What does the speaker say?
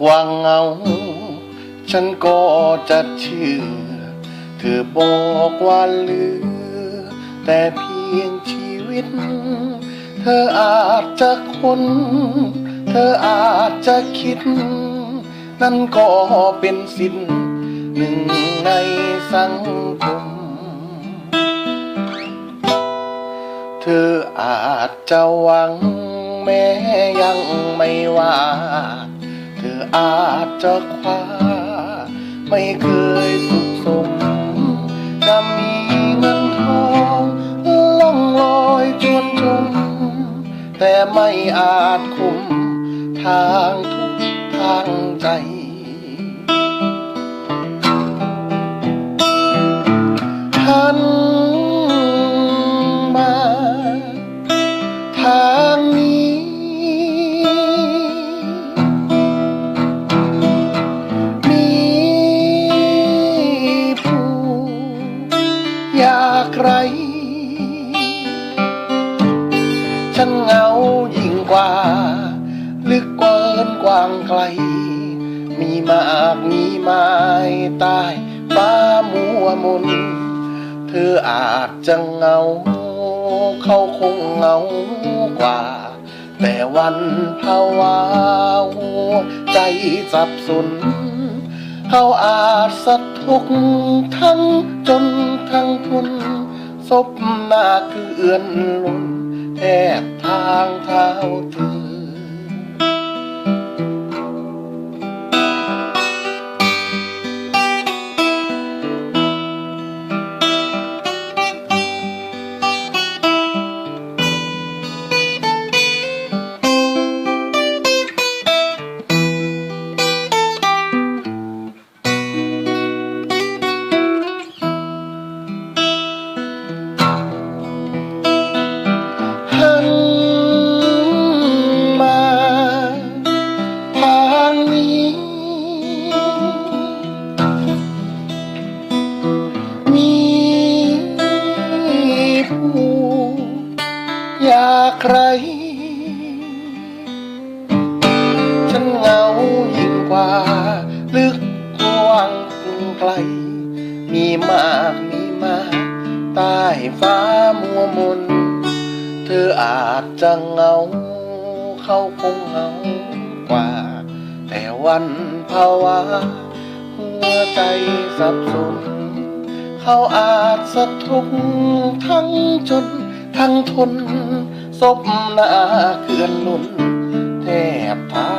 เหงา ฉันก็จะเชื่อ เธอบอกว่าเหลือ แต่เพียงชีวิต เธออาจจะคน เธออาจจะคิด นั่นก็เป็นสิ่งหนึ่งในสังคม เธออาจจะหวังแม้ยังไม่ว่า เธออาจจะคว้า ไม่เคยสุขสมจะมีเงินทองล่องลอยจวนจนแต่ไม่อาจคุมทางทุกทางใจ ร ฉันเหงายิ่งกว่า ลึกเกินกว้างไกล มีมากมีไม้ใต้ฟ้ามัวมน เธออาจจะเหงา เขาคงเหงากว่า แต่วันภาวะหัวใจสับสนเขาอาจสะทุกทั้งจนทั้งทุน ศพหน้าเกือนล้นแทบทางเท้าเธอ ใคร ฉันเหงายิ่งกว่า ลึกกว้างไกล มีมากมีมากใต้ฟ้ามัวมน เธออาจจะเหงา เขาคงเหงากว่า แต่วันภาวะหัวใจสับสน เขาอาจสะทุกทั้งจนทั้งทน ศพหน้าเกือนลุนแทบทางเท้า